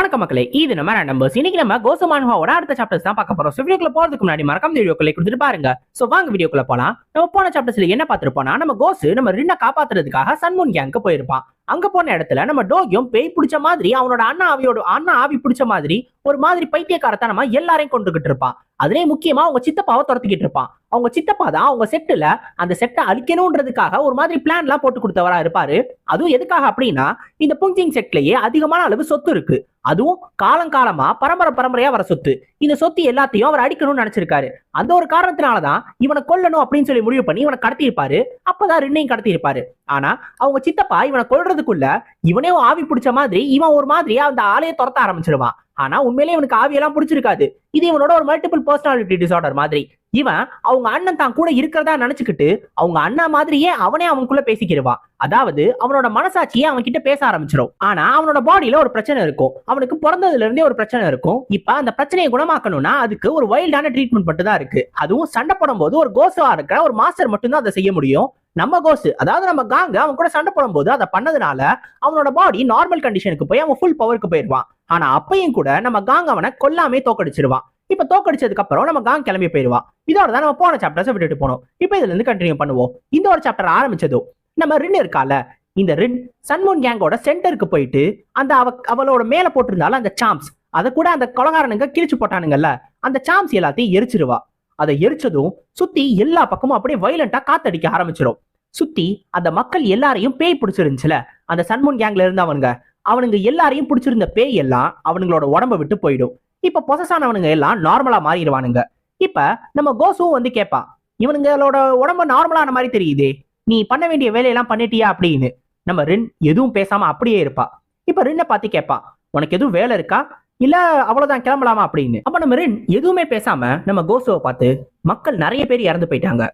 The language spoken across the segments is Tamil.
வணக்கம் மக்களே இது நம்ம நம்பர்ஸ் இன்னைக்கு நம்ம கோசமானுவாவோட அடுத்த சாப்டர்ஸ் தான் பார்க்க போறோம். ஸோ வீடியோக்குள்ள போறதுக்கு முன்னாடி மறக்காம வீடியோக்குள்ள கொடுத்துட்டு பாருங்க. ஸோ வாங்க வீடியோக்குள்ள போலாம். நம்ம போன சாப்டர்ஸ்ல என்ன பார்த்திருப்போம்னா நம்ம கோசு நம்ம ரின்ன காப்பாத்துறதுக்காக சன்முன் கேங்க்கு போயிருப்பான். அங்க போன இடத்துல நம்ம டோகியும் பேய் பிடிச்ச மாதிரி அவனோட அண்ணா ஆவியோட அண்ணா ஆவி பிடிச்ச மாதிரி ஒரு மாதிரி பைத்தியக்காரத்தனமா எல்லாரையும் கொண்டுகிட்டு இருப்பான் அதுலயே முக்கியமா அவங்க சித்தப்பாவை துரத்துக்கிட்டு இருப்பான் அவங்க சித்தப்பா தான் அவங்க செட்டுல அந்த செட்டை அழிக்கணும்ன்றதுக்காக ஒரு மாதிரி பிளான் எல்லாம் போட்டு கொடுத்தவரா இருப்பாரு. அதுவும் எதுக்காக அப்படின்னா இந்த புங்கிங் செட்லயே அதிகமான அளவு சொத்து இருக்கு. அதுவும் காலங்காலமா பரம்பரை பரம்பரையா வர சொத்து. இந்த சொத்து எல்லாத்தையும் அவர் அடிக்கணும்னு நினைச்சிருக்காரு. அந்த ஒரு காரணத்தினாலதான் இவனை கொல்லணும் அப்படின்னு சொல்லி முடிவு பண்ணி இவனை கடத்தியிருப்பாரு. அப்பதான் ரின்னையும் கடத்தியிருப்பாரு. ஆனா அவங்க சித்தப்பா இவனை கொல்றதுக்குள்ள இவனே ஆவி பிடிச்ச மாதிரி இவன் ஒரு மாதிரி அந்த ஆளையை துரத்த ஆரம்பிச்சிருவான். ஆனா உண்மையிலேயே இவனுக்கு ஆவியெல்லாம் பிடிச்சிருக்காது. இது இவனோட ஒரு மல்டிபிள் பர்சனாலிட்டி டிசார்டர் மாதிரி. இவன் அவங்க அண்ணன் தான் கூட இருக்கிறதா நினைச்சுக்கிட்டு அவங்க அண்ணா மாதிரியே அவனே அவனுக்குள்ள பேசிக்கிடுவான் அதாவது அவனோட மனசாட்சியே அவன் கிட்ட பேச ஆரம்பிச்சிடும் ஆனா அவனோட பாடியில ஒரு பிரச்சனை இருக்கும். அவனுக்கு பிறந்ததுல இருந்தே ஒரு பிரச்சனை இருக்கும். இப்ப அந்த பிரச்சனையை குணமாக்கணும்னா அதுக்கு ஒரு வைல்டான ட்ரீட்மெண்ட் மட்டும் தான் இருக்கு. அதுவும் சண்டை போடும்போது ஒரு கோசவா இருக்கிற ஒரு மாஸ்டர் மட்டும்தான் அதை செய்ய முடியும். நம்ம கோசு அதாவது நம்ம காங்க அவன் கூட சண்டை போடும்போது அதை பண்ணதுனால அவனோட பாடி நார்மல் கண்டிஷனுக்கு போய் அவன் ஃபுல் பவருக்கு போயிடுவான். ஆனா அப்பையும் கூட நம்ம காங்க அவனை கொல்லாமே தோக்கடிச்சிருவான். இப்ப தோக்கடிச்சதுக்கு அப்புறம் நம்ம காங் கிளம்பி போயிடுவான் இதோட தான் நம்ம போன சாப்டர்ஸை விட்டுட்டு போனோம். இப்ப இதுல இருந்து கண்டினியூ பண்ணுவோம். இந்த ஒரு சாப்டர் ஆரம்பிச்சதும் நம்ம ரின் இருக்கால இந்த ரின் சன்மோன் கேங்கோட சென்டருக்கு போயிட்டு அந்த அவ அவளோட மேல போட்டிருந்தாலும் அந்த சாம்ஸ் அதை கூட அந்த கொலகாரனுங்க கிழிச்சு போட்டானுங்கல்ல அந்த சாம்ஸ் எல்லாத்தையும் எரிச்சிருவா. அதை எரிச்சதும் சுத்தி எல்லா பக்கமும் அப்படியே வைலண்டா காத்தடிக்க ஆரம்பிச்சிடும் சுத்தி அந்த மக்கள் எல்லாரையும் பேய் பிடிச்சிருந்துச்சுல அந்த சன்மோன் கேங்ல இருந்தவனுங்க அவனுங்க எல்லாரையும் பிடிச்சிருந்த பேய் எல்லாம் அவனுங்களோட உடம்ப விட்டு போயிடும். இப்ப பொசஸானவனுங்க எல்லாம் நார்மலா மாறிடுவானுங்க. இப்ப நம்ம கோசுவும் வந்து கேட்பான் இவனுங்களோட உடம்பு நார்மலான மாதிரி தெரியுதே நீ பண்ண வேண்டிய வேலையெல்லாம் பண்ணிட்டியா? அப்படின்னு. நம்ம ரின் எதுவும் பேசாம அப்படியே இருப்பா. இப்ப ரின்னை பார்த்து கேட்பான் உனக்கு எதுவும் வேலை இருக்கா? இல்ல அவ்வளவுதான் கிளம்பலாமா? அப்படின்னு. அப்ப நம்ம ரின் எதுவுமே பேசாம நம்ம கோசுவை பார்த்து மக்கள் நிறைய பேர் இறந்து போயிட்டாங்க.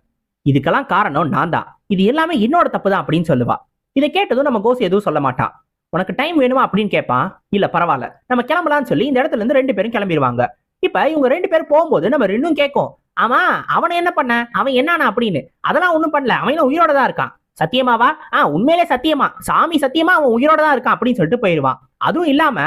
இதுக்கெல்லாம் காரணம் நான் தான் இது எல்லாமே என்னோட தப்பு தான் அப்படின்னு சொல்லுவா. இதை கேட்டதும் நம்ம கோசு எதுவும் சொல்ல மாட்டான் உனக்கு டைம் வேணுமா அப்படின்னு கேட்பான் இல்ல பரவாயில்ல. நம்ம கிளம்பலாம்னு சொல்லி இந்த இடத்துல இருந்து ரெண்டு பேரும் கிளம்பிடுவாங்க இப்ப இவங்க ரெண்டு பேரும் போகும்போது நம்ம ரெண்டும் கேட்கும். ஆமா அவனை என்ன பண்ண? அவன் என்னன்னா அப்படின்னு. அதெல்லாம் ஒண்ணும் பண்ணல. அவன் இன்னும் உயிரோட தான் இருக்கான். சத்தியமாவா? ஆ உண்மையிலே சத்தியமா. சாமி சத்தியமா அவன் உயிரோட தான் இருக்கான் அப்படின்னு சொல்லிட்டு போயிடுவான் அதுவும் இல்லாம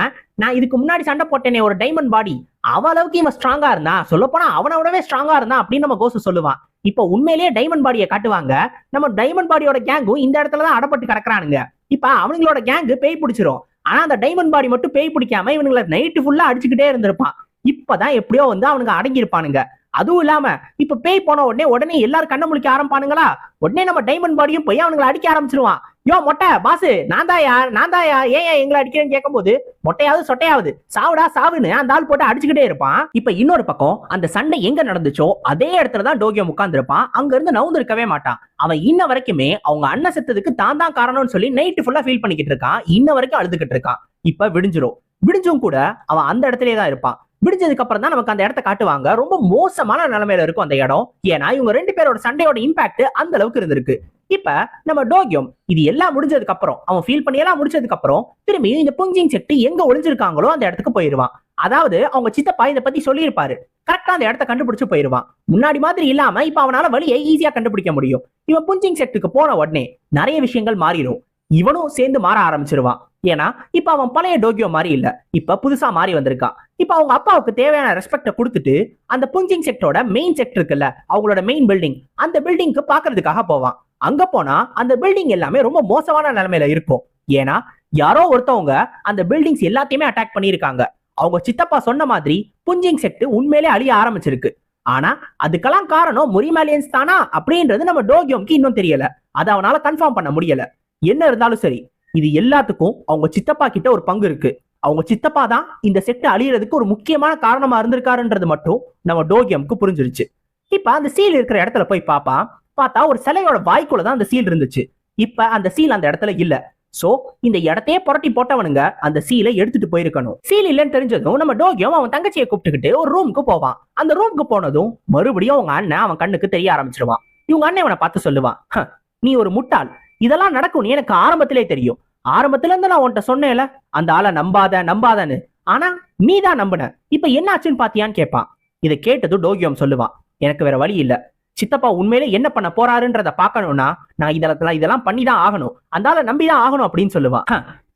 நான் இதுக்கு முன்னாடி சண்டை போட்டேனே ஒரு டைமண்ட் பாடி அவ அளவுக்கு இவன் ஸ்ட்ராங்கா இருந்தா சொல்ல போனா அவனை விடவே ஸ்ட்ராங்கா இருந்தா அப்படின்னு நம்ம கோசு சொல்லுவான். இப்போ உண்மையிலேயே டைமண்ட் பாடியை காட்டுவாங்க. நம்ம டைமண்ட் பாடியோட கேங்கும் இந்த இடத்துல தான் அடப்பட்டு கிடக்குறானுங்க. இப்ப அவனுங்களோட கேங்கு பேய் பிடிச்சிரும். ஆனா அந்த டைமண்ட் பாடி மட்டும் பேய் பிடிக்காம இவனுங்களை நைட்டு ஃபுல்லா அடிச்சுக்கிட்டே இருந்திருப்பான். இப்பதான் எப்படியோ வந்து அவனுங்க அடங்கியிருப்பானுங்க. அதுவும் இல்லாம இப்ப பேய் போன உடனே உடனே எல்லாரும் கண்ண முழிக்க ஆரம்பிப்பானுங்களா? உடனே நம்ம டைமண்ட் பாடியும் போய் அவனுங்களை அடிக்க ஆரம்பிச்சிருவான். யோ மொட்டை பாசு நான் தாயா நான் தாயா ஏன் ஏன் எங்களை அடிக்கிறேன்னு கேட்கும்போது மொட்டையாவது சொட்டையாவது சாவுடா சாவுன்னு அந்த ஆள் போட்டு அடிச்சுக்கிட்டே இருப்பான். இப்ப இன்னொரு பக்கம் அந்த சண்டை எங்க நடந்துச்சோ அதே இடத்துல தான் டோகியோ உட்கார்ந்துருப்பான். அங்க இருந்து நவுந்து இருக்கவே மாட்டான். அவன் இன்ன வரைக்குமே அவங்க அண்ணன் செத்ததுக்கு தான் தான் காரணம்னு சொல்லி நைட்டு ஃபுல்லா ஃபீல் பண்ணிக்கிட்டு இருக்கான். இன்ன வரைக்கும் அழுதுகிட்டு இருக்கான். இப்ப விடிஞ்சிரும். விடிஞ்சும் கூட அவன் அந்த இடத்துலயே தான் இருப்பான். விடிஞ்சதுக்கு அப்புறம் தான் நமக்கு அந்த இடத்த காட்டுவாங்க. ரொம்ப மோசமான நிலைமையில இருக்கும் அந்த இடம். ஏன்னா இவங்க ரெண்டு பேரோட சண்டையோட இம்பாக்ட் அந்த அளவுக்கு இருந்திருக்கு. இப்ப நம்ம டோகியம் இது எல்லாம் முடிஞ்சதுக்கு அப்புறம் அவன் ஃபீல் பண்ணி எல்லாம் முடிச்சதுக்கு அப்புறம் திரும்பி இந்த புஞ்சிங் செட்டு எங்க ஒளிஞ்சிருக்காங்களோ அந்த இடத்துக்கு போயிருவான். அதாவது அவங்க சித்தப்பா இதை பத்தி சொல்லியிருப்பாரு. கரெக்டா அந்த இடத்த கண்டுபிடிச்சு போயிருவான். முன்னாடி மாதிரி இல்லாம இப்ப அவனால வழியை ஈஸியா கண்டுபிடிக்க முடியும். இவன் புஞ்சிங் செட்டுக்கு போன உடனே நிறைய விஷயங்கள் மாறிடும். இவனும் சேர்ந்து மாற ஆரம்பிச்சிருவான். ஏன்னா இப்ப அவன் பழைய டோக்கியோ மாதிரி இல்ல. இப்ப புதுசா மாறி வந்திருக்கான். இப்ப அவங்க அப்பாவுக்கு தேவையான ரெஸ்பெக்ட கொடுத்துட்டு அந்த புஞ்சிங் செக்டோட மெயின் செக்டர் இருக்குல்ல அவங்களோட மெயின் பில்டிங் அந்த பில்டிங்க்கு பாக்குறதுக்காக போவான். அங்க போனா அந்த பில்டிங் எல்லாமே ரொம்ப மோசமான நிலைமையில இருக்கும். ஏன்னா யாரோ ஒருத்தவங்க அந்த பில்டிங்ஸ் எல்லாத்தையுமே அட்டாக் பண்ணியிருக்காங்க. அவங்க சித்தப்பா சொன்ன மாதிரி புஞ்சிங் செக்ட் உண்மையிலே அழிய ஆரம்பிச்சிருக்கு. ஆனா அதுக்கெல்லாம் காரணம் முரிமாலியன்ஸ் தானா? அப்படின்றது நம்ம டோகியோம்க்கு இன்னும் தெரியல. அதை அவனால கன்ஃபார்ம் பண்ண முடியல. என்ன இருந்தாலும் சரி இது எல்லாத்துக்கும் அவங்க சித்தப்பா கிட்ட ஒரு பங்கு இருக்கு. அவங்க சித்தப்பா தான் இந்த செட்டு அழியறதுக்கு ஒரு முக்கியமான காரணமா இருந்திருக்காருன்றது மட்டும் நம்ம டோகியம்க்கு புரிஞ்சிருச்சு. இப்ப அந்த சீல் இருக்கிற இடத்துல போய் பாப்பா பார்த்தா ஒரு சிலையோட வாய்க்குள்ள தான் அந்த சீல் இருந்துச்சு. இப்ப அந்த சீல் அந்த இடத்துல இல்ல. சோ இந்த இடத்தையே புரட்டி போட்டவனுங்க அந்த சீலை எடுத்துட்டு போயிருக்கணும். சீல் இல்லைன்னு தெரிஞ்சதும் நம்ம டோகியம் அவன் தங்கச்சியை கூப்பிட்டுக்கிட்டு ஒரு ரூமுக்கு போவான். அந்த ரூமுக்கு போனதும் மறுபடியும் அவங்க அண்ணன் அவன் கண்ணுக்கு தெரிய ஆரம்பிச்சிருவான். இவங்க அண்ணன் இவனை பார்த்து சொல்லுவான் "ஹ, நீ ஒரு முட்டாள். இதெல்லாம் நடக்கும்னு எனக்கு ஆரம்பத்திலே தெரியும். ஆரம்பத்துல இருந்து நான் உன்கிட்ட சொன்னேன்ல அந்த ஆளை நம்பாத நம்பாதன்னு. ஆனா நீ தான் நம்பின. இப்ப என்ன ஆச்சுன்னு பாத்தியான்னு கேட்பான் இதை கேட்டதும் டோகியம் சொல்லுவான் எனக்கு வேற வழி இல்ல. சித்தப்பா உண்மையிலே என்ன பண்ண போறாருன்றத பாக்கணும்னா நான் இதெல்லாம் இதெல்லாம் பண்ணி தான் ஆகணும். அந்த ஆளை நம்பி தான் ஆகணும் அப்படின்னு சொல்லுவான்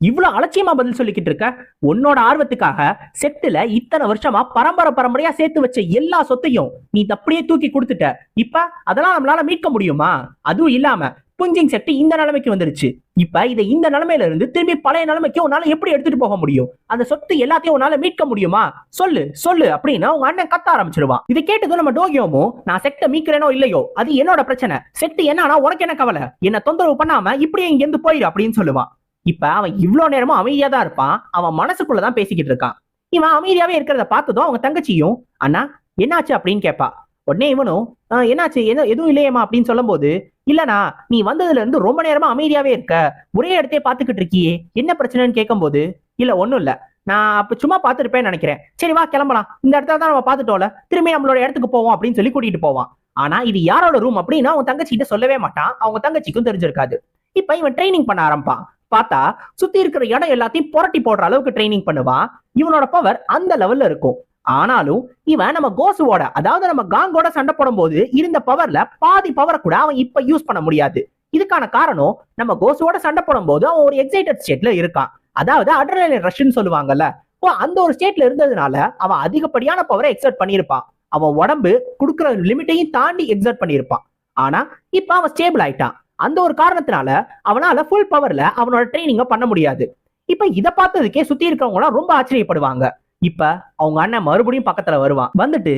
இவ்வளவு அலட்சியமா பதில் சொல்லிக்கிட்டு இருக்க? உன்னோட ஆர்வத்துக்காக செட்டுல இத்தனை வருஷமா பரம்பரை பரம்பரையா சேர்த்து வச்ச எல்லா சொத்தையும் நீ அப்படியே தூக்கி கொடுத்துட்ட. இப்ப அதெல்லாம் நம்மளால மீட்க முடியுமா? அதுவும் இல்லாம புஞ்சிங் செட்டு இந்த நிலைமைக்கு வந்துருச்சு. இப்ப இதை இந்த நிலைமையில இருந்து திரும்பி பழைய நிலைமைக்கு உன்னால எப்படி எடுத்துட்டு போக முடியும்? அந்த சொத்து எல்லாத்தையும் உன்னால மீட்க முடியுமா? சொல்லு சொல்லு அப்படின்னு உங்க அண்ணன் கத்த ஆரம்பிச்சிருவான். இதை கேட்டதும் நம்ம டோகியோமோ நான் செட்டை மீட்கிறேனோ இல்லையோ? அது என்னோட பிரச்சனை. செட்டு என்னன்னா உனக்கு என்ன கவலை? என்ன தொந்தரவு பண்ணாம இப்படியே இங்க இருந்து போயிரு அப்படின்னு சொல்லுவான். இப்ப அவன் இவ்வளவு நேரமும் அமைதியா தான் இருப்பான். அவன் மனசுக்குள்ளதான் பேசிக்கிட்டு இருக்கான். இவன் அமைதியாவே இருக்கிறத பார்த்ததும் அவங்க தங்கச்சியும் அண்ணா என்னாச்சு? அப்படின்னு கேட்பா உடனே இவனும் என்னாச்சு? எது- எதுவும் இல்லையேம்மா அப்படின்னு சொல்லும்போது இல்லனா நீ வந்ததுல இருந்து ரொம்ப நேரமா அமைதியாவே இருக்க. ஒரே இடத்தையே பாத்துக்கிட்டு இருக்கியே. என்ன பிரச்சனைன்னு கேட்கும்போது இல்ல ஒண்ணும் இல்ல. நான் அப்ப சும்மா பார்த்துருப்பேன்னு நினைக்கிறேன். சரி வா கிளம்பலாம். இந்த இடத்துல தான் நம்ம பாத்துட்டோம்ல திரும்பி நம்மளோட இடத்துக்கு போவோம் அப்படின்னு சொல்லி கூட்டிட்டு போவான். ஆனா இது யாரோட ரூம் அப்படின்னா அவன் தங்கச்சிகிட்ட சொல்லவே மாட்டான். அவங்க தங்கச்சிக்கும் தெரிஞ்சிருக்காது. இப்ப இவன் ட்ரைனிங் பண்ண ஆரம்பிப்பான். பார்த்தா சுத்தி இருக்கிற இடம் எல்லாத்தையும் புரட்டி போடுற அளவுக்கு ட்ரைனிங் பண்ணுவான். இவனோட பவர் அந்த லெவல்ல இருக்கும். ஆனாலும் இவன் நம்ம கோசுவோட அதாவது நம்ம காங்கோட சண்டை போடும்போது இருந்த பவர்ல பாதி பவரை கூட அவன் இப்ப யூஸ் பண்ண முடியாது. இதுக்கான காரணம் நம்ம கோசுவோட சண்டை போடும்போது அவன் ஒரு எக்ஸைட்டட் ஸ்டேட்ல இருக்கான். அதாவது அட்ரலின் ரஷ்ன்னு சொல்லுவாங்கல்ல. ஓ அந்த ஒரு ஸ்டேட்ல இருந்ததுனால அவன் அதிகப்படியான பவரை எக்ஸர்ட் பண்ணியிருப்பான். அவன் உடம்பு கொடுக்குற லிமிட்டையும் தாண்டி எக்ஸர்ட் பண்ணியிருப்பான். ஆனா இப்ப அவன் ஸ்டேபிள் ஆயிட்டான். அந்த ஒரு காரணத்தினால அவனால ஃபுல் பவர்ல அவனோட ட்ரைனிங்க பண்ண முடியாது. இப்ப இத பார்த்ததுக்கே சுத்தி இருக்கவங்க எல்லாம் ரொம்ப ஆச்சரியப்படுவாங்க. இப்ப அவங்க அண்ணன் மறுபடியும் பக்கத்துல வருவான். வந்துட்டு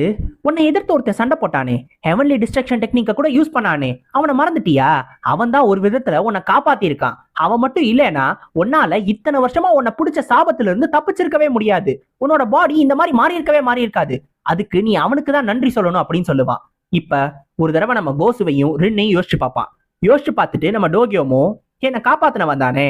உன்னை எதிர்த்து ஒருத்தன் சண்டை போட்டானே ஹெவன்லி டிஸ்ட்ரக்ஷன் டெக்னிக்க கூட யூஸ் பண்ணானே அவனை மறந்துட்டியா? அவன் தான் ஒரு விதத்துல உன்னை காப்பாத்திருக்கான். அவன் மட்டும் இல்லைன்னா உன்னால இத்தனை வருஷமா உன்னை பிடிச்ச சாபத்துல இருந்து தப்பிச்சிருக்கவே முடியாது. உன்னோட பாடி இந்த மாதிரி மாறி இருக்கவே மாறி இருக்காது அதுக்கு நீ அவனுக்கு தான் நன்றி சொல்லணும் அப்படின்னு சொல்லுவான். இப்ப ஒரு தடவை நம்ம கோசுவையும் ரின்னையும் யோசிச்சு பார்ப்பான். யோசிச்சு பார்த்துட்டு நம்ம டோகியோமோ என்னை காப்பாத்தின வந்தானே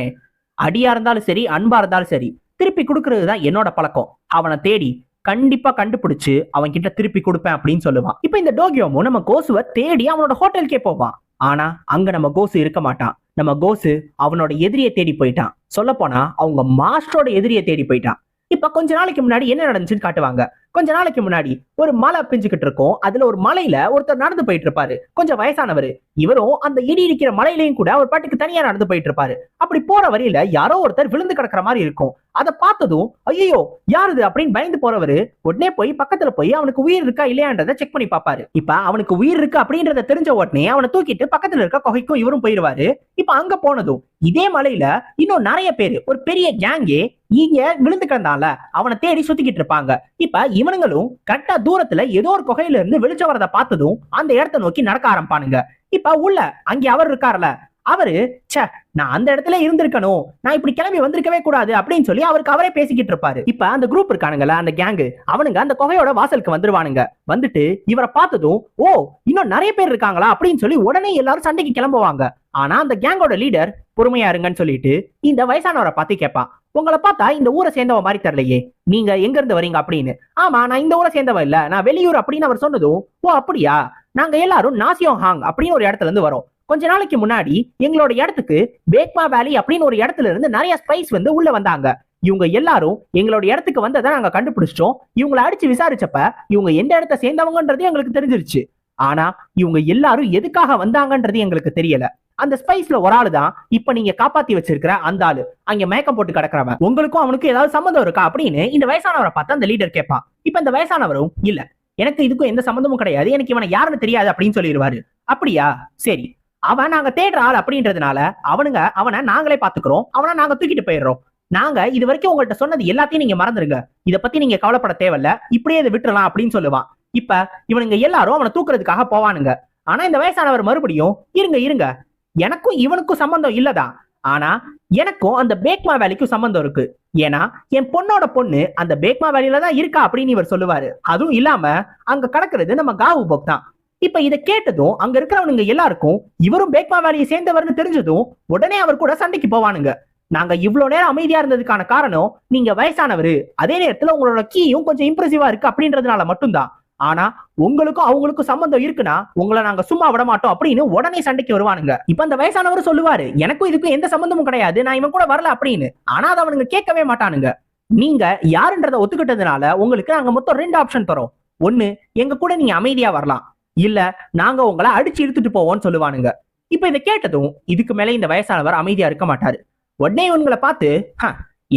அடியா இருந்தாலும் சரி அன்பா இருந்தாலும் சரி திருப்பி கொடுக்கறது தான் என்னோட பழக்கம். அவனை தேடி கண்டிப்பா கண்டுபிடிச்சு அவன் கிட்ட திருப்பி கொடுப்பேன் அப்படின்னு சொல்லுவான். இப்ப இந்த டோகியோமோ நம்ம கோசுவை தேடி அவனோட ஹோட்டலுக்கே போவான். ஆனா அங்க நம்ம கோசு இருக்க மாட்டான். நம்ம கோசு அவனோட எதிரியை தேடி போயிட்டான். சொல்ல போனா அவங்க மாஸ்டரோட எதிரியை தேடி போயிட்டான். இப்ப கொஞ்ச நாளைக்கு முன்னாடி என்ன நடந்துச்சுன்னு காட்டுவாங்க. கொஞ்ச நாளைக்கு முன்னாடி ஒரு மலை பிஞ்சுக்கிட்டு இருக்கும். அதுல ஒரு மலையில ஒருத்தர் நடந்து போயிட்டு இருப்பாரு கொஞ்சம் வயசானவர். இவரும் அந்த இடி இருக்கிற மலையிலையும் கூட அவர் பாட்டுக்கு தனியா நடந்து போயிட்டு இருப்பாரு அப்படி போற வழியில யாரோ ஒருத்தர் விழுந்து கிடக்குற மாதிரி இருக்கும். அதை பார்த்ததும் ஐயோ யாருது அப்படின்னு பயந்து போறவரு உடனே போய் பக்கத்துல போய் அவனுக்கு உயிர் இருக்கா இல்லையான்றத செக் பண்ணி பார்ப்பாரு. இப்ப அவனுக்கு உயிர் இருக்கு அப்படின்றத தெரிஞ்ச உடனே அவனை தூக்கிட்டு பக்கத்துல இருக்க குகைக்கும் இவரும் போயிருவாரு. இப்ப அங்க போனதும் இதே மலையில இன்னும் நிறைய பேர் ஒரு பெரிய கேங்கே இங்க விழுந்து கிடந்தான்ல. அவனை தேடி சுத்திக்கிட்டு இருப்பாங்க. இப்ப இவனுங்களும் கரெக்டா தூரத்துல ஏதோ ஒரு குகையில இருந்து வெளிச்சம் வரதை பார்த்ததும் அந்த இடத்தை நோக்கி நடக்க ஆரம்பிப்பானுங்க. இப்ப உள்ள அங்கே அவர் இருக்காருல அவரு ச்சே நான் அந்த இடத்துல இருந்திருக்கணும். நான் இப்படி கிளம்பி வந்திருக்கவே கூடாது அப்படின்னு சொல்லி அவருக்கு அவரே பேசிக்கிட்டு இருப்பாரு. இப்ப அந்த குரூப் இருக்கானுங்களா அந்த கேங்கு அவனுங்க அந்த குகையோட வாசலுக்கு வந்துருவானுங்க. வந்துட்டு இவரை பார்த்ததும் ஓ இன்னும் நிறைய பேர் இருக்காங்களா? அப்படின்னு சொல்லி உடனே எல்லாரும் சண்டைக்கு கிளம்புவாங்க. ஆனா அந்த கேங்கோட லீடர் பொறுமையா இருங்கன்னு சொல்லிட்டு இந்த வயசானவரை பார்த்து கேட்பான். உங்களை பார்த்தா இந்த ஊரை சேர்ந்தவ மாதிரி தெரியலையே. நீங்க எங்க இருந்து வரீங்க அப்படின்னு. ஆமா நான் இந்த ஊரை சேர்ந்தவ இல்ல. நான் வெளியூர் அப்படின்னு அவர் சொன்னதும் ஓ அப்படியா? நாங்க எல்லாரும் நாசியோங் ஹாங் அப்படின்னு ஒரு இடத்துல இருந்து வரோம். கொஞ்ச நாளைக்கு முன்னாடி எங்களோட இடத்துக்கு பேக்மா வேலி அப்படின்னு ஒரு இடத்துல இருந்து நிறைய ஸ்பைஸ் வந்து உள்ள வந்தாங்க. இவங்க எல்லாரும் எங்களோட இடத்துக்கு வந்ததை நாங்க கண்டுபிடிச்சிட்டோம். இவங்களை அடிச்சு விசாரிச்சப்ப இவங்க எந்த இடத்த சேர்ந்தவங்கன்றது எங்களுக்கு தெரிஞ்சிருச்சு. ஆனா இவங்க எல்லாரும் எதுக்காக வந்தாங்கன்றது எங்களுக்கு தெரியல. அந்த ஸ்பைஸ்ல ஒரு ஆளு தான் இப்ப நீங்க காப்பாத்தி வச்சிருக்கிற அந்த ஆளு. அங்க மயக்கம் போட்டு கிடக்குறவன். உங்களுக்கும் அவனுக்கும் ஏதாவது சம்மந்தம் இருக்கா அப்படின்னு இந்த வயசானவரை பார்த்து அந்த லீடர் கேட்பான். இப்ப இந்த வயசானவரும் இல்ல எனக்கு இதுக்கும் எந்த சம்மந்தமும் கிடையாது. எனக்கு இவனை யாருன்னு தெரியாது அப்படின்னு சொல்லிடுவாரு. அப்படியா? சரி. அவன் நாங்க தேடுற ஆள் அப்படின்றதுனால அவனுங்க அவனை நாங்களே பாத்துக்கிறோம் அவனை நாங்க தூக்கிட்டு போயிடுறோம். நாங்க இது வரைக்கும் உங்கள்கிட்ட சொன்னது எல்லாத்தையும் நீங்க மறந்துருங்க. இத பத்தி நீங்க கவலைப்பட தேவையில்ல. இப்படியே இதை விட்டுறலாம் அப்படின்னு சொல்லுவான். இப்ப இவனுங்க எல்லாரும் அவனை தூக்குறதுக்காக போவானுங்க. ஆனா இந்த வயசானவர் மறுபடியும் இருங்க இருங்க. எனக்கும் இவனுக்கும் சம்பந்தம் இல்லதான் ஆனா எனக்கும் அந்த பேக்மா வேலைக்கும் சம்பந்தம் இருக்கு. ஏன்னா என் பொண்ணோட பொண்ணு அந்த பேக்மா வேலையில தான் இருக்கா? அப்படின்னு இவர் சொல்லுவாரு. அதுவும் இல்லாம அங்க கடக்கிறது நம்ம காவு போக் தான். இப்ப இதை கேட்டதும் அங்க இருக்கிறவனுங்க எல்லாருக்கும் இவரும் பேக்மா வேலையை சேர்ந்தவர்னு தெரிஞ்சதும் உடனே அவர் கூட சண்டைக்கு போவானுங்க. நாங்க இவ்வளவு நேரம் அமைதியா இருந்ததுக்கான காரணம் நீங்க வயசானவரு. அதே நேரத்துல உங்களோட கீயும் கொஞ்சம் இம்ப்ரெசிவா இருக்கு அப்படின்றதுனால மட்டும்தான். ஆனா உங்களுக்கும் அவங்களுக்கும் சம்பந்தம் இருக்குன்னா உங்களை நாங்க சும்மா விட மாட்டோம் அப்படின்னு உடனே சண்டைக்கு வருவானுங்க. இப்ப அந்த வயசானவர் சொல்லுவாரு எனக்கும் இதுக்கும் எந்த சம்பந்தமும் கிடையாது நான் இவன் கூட வரல அப்படின்னு. ஆனா அதை அவனுங்க கேட்கவே மாட்டானுங்க. நீங்க யாருன்றதை ஒத்துக்கிட்டதுனால உங்களுக்கு நாங்க மொத்தம் ரெண்டு ஆப்ஷன் தரோம். ஒண்ணு எங்க கூட நீங்க அமைதியா வரலாம். இல்ல நாங்க உங்களை அடிச்சு இழுத்துட்டு போவோம்னு சொல்லுவானுங்க. இப்ப இதை கேட்டதும் இதுக்கு மேல இந்த வயசானவர் அமைதியா இருக்க மாட்டாரு. உடனே இவங்களை பார்த்து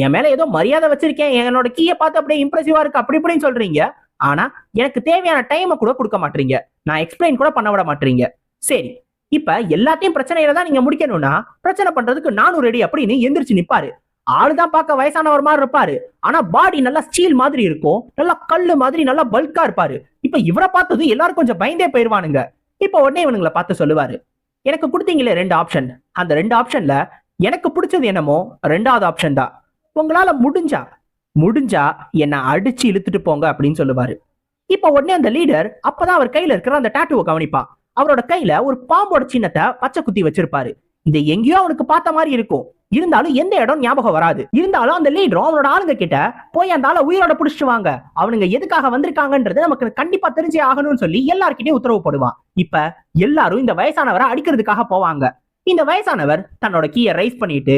என் மேல ஏதோ மரியாதை வச்சிருக்கேன் என்னோட கீயை பார்த்து அப்படியே இம்ப்ரெசிவா இருக்கு அப்படி இப்படின்னு சொல்றீங்க. ஆனா எனக்கு தேவையான டைமை கூட கொடுக்க மாட்டீங்க. நான் எக்ஸ்பிளைன் கூட பண்ண விட மாட்டீங்க. சரி இப்ப எல்லாத்தையும் பிரச்சனையில தான் நீங்க முடிக்கணும்னா பிரச்சனை பண்றதுக்கு நானும் ரெடி அப்படின்னு எந்திரிச்சு நிப்பாரு. ஆளுதான் பார்க்க வயசானவர் மாதிரி இருப்பாரு. ஆனா பாடி நல்லா ஸ்டீல் மாதிரி இருக்கும். நல்லா கல்லு மாதிரி நல்லா பல்கா இருப்பாரு. இப்ப இவரை பார்த்ததும் எல்லாரும் கொஞ்சம் பயந்தே போயிருவானுங்க. இப்ப உடனே இவனுங்களை பார்த்து சொல்லுவாரு. எனக்கு கொடுத்தீங்களே ரெண்டு ஆப்ஷன் அந்த ரெண்டு ஆப்ஷன்ல எனக்கு பிடிச்சது என்னமோ ரெண்டாவது ஆப்ஷன் தான். உங்களால முடிஞ்சா முடிஞ்சா என்னை அடிச்சு இழுத்துட்டு போங்க அப்படின்னு சொல்லுவாரு. இப்போ உடனே அந்த லீடர் அப்பதான் அவர் கையில இருக்கிற அந்த டாட்டுவை கவனிப்பான். அவரோட கையில ஒரு பாம்போட சின்னத்தை பச்சை குத்தி வச்சிருப்பாரு. இதை எங்கேயோ அவனுக்கு பார்த்த மாதிரி இருக்கும். இருந்தாலும் எந்த இடம் ஞாபகம் வராது. இருந்தாலும் அந்த லீடரும் அவனோட ஆளுங்க கிட்ட போய் அந்த ஆளை உயிரோட புடிச்சிட்டு வாங்க. அவனுங்க எதுக்காக வந்திருக்காங்கன்றது நமக்கு கண்டிப்பா தெரிஞ்சே ஆகணும்னு சொல்லி எல்லார்கிட்டயும் உத்தரவு போடுவான். இப்ப எல்லாரும் இந்த வயசானவரை அடிக்கிறதுக்காக போவாங்க. இந்த வயசானவர் தன்னோட கீயை ரைஸ் பண்ணிட்டு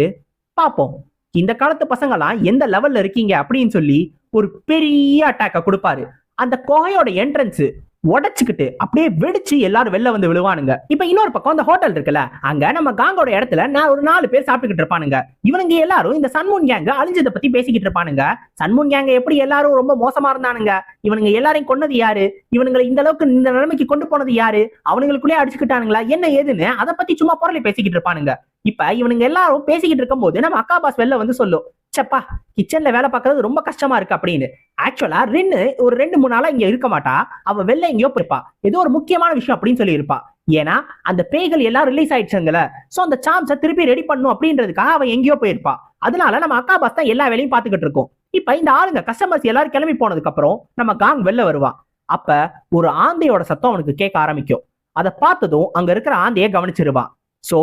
பாப்போம் இந்த காலத்து பசங்கெல்லாம் எந்த லெவல்ல இருக்கீங்க அப்படின்னு சொல்லி ஒரு பெரிய அட்டாக்கை கொடுப்பாரு. அந்த கோகையோட என்ட்ரன்ஸ் உடச்சுக்கிட்டு அப்படியே வெடிச்சு எல்லாரும் வெளில வந்து விழுவானுங்க. இப்ப இன்னொரு பக்கம் அந்த ஹோட்டல் இருக்குல்ல அங்க நம்ம காங்கோட இடத்துல நான் ஒரு நாலு பேர் சாப்பிட்டுக்கிட்டு இருப்பானுங்க. இவனுங்க எல்லாரும் இந்த சன்மூன் கேங்க அழிஞ்சதை பத்தி பேசிக்கிட்டு இருப்பானுங்க. சன்மூன் கேங்க எப்படி எல்லாரும் ரொம்ப மோசமா இருந்தானுங்க? இவனுங்க எல்லாரையும் கொன்னது யாரு? இவனுங்களை இந்த அளவுக்கு இந்த நிலைமைக்கு கொண்டு போனது யாரு? அவனுங்களுக்குள்ளே அடிச்சுக்கிட்டானுங்களா? என்ன ஏதுன்னு அதை பத்தி சும்மா பொருளை பேசிக்கிட்டு இருப்பானுங்க. இப்ப இவனுங்க எல்லாரும் பேசிக்கிட்டு இருக்கும்போது நம்ம அக்கா பாஸ் வெளில வந்து சொல்லும் சப்பா கிச்சன்ல வேலை பார்க்கறது ரொம்ப கஷ்டமா இருக்கு அப்படின்னு. ஆக்சுவலா ரெண்டு ஒரு ரெண்டு மூணு நாளா இங்க இருக்க மாட்டா. அவ வெளில எங்கேயோ போயிருப்பா. ஏதோ ஒரு முக்கியமான விஷயம் அப்படின்னு சொல்லி இருப்பா ஏன்னா அந்த பேய்கள் எல்லாம் ரிலீஸ் ஆயிடுச்சுங்கள சோ அந்த சாம்ஸை திருப்பி ரெடி பண்ணும் அப்படின்றதுக்காக அவ எங்கேயோ போயிருப்பா. அதனால நம்ம அக்கா பாஸ் தான் எல்லா வேலையும் பார்த்துக்கிட்டு இருக்கோம். இப்ப இந்த ஆளுங்க கஸ்டமர்ஸ் எல்லாரும் கிளம்பி போனதுக்கு அப்புறம் நம்ம காங் வெளில வருவா. அப்ப ஒரு ஆந்தையோட சத்தம் அவனுக்கு கேட்க ஆரம்பிக்கும். அதை பார்த்ததும் அங்க இருக்கிற ஆந்தையை கவனிச்சிருவான் சோ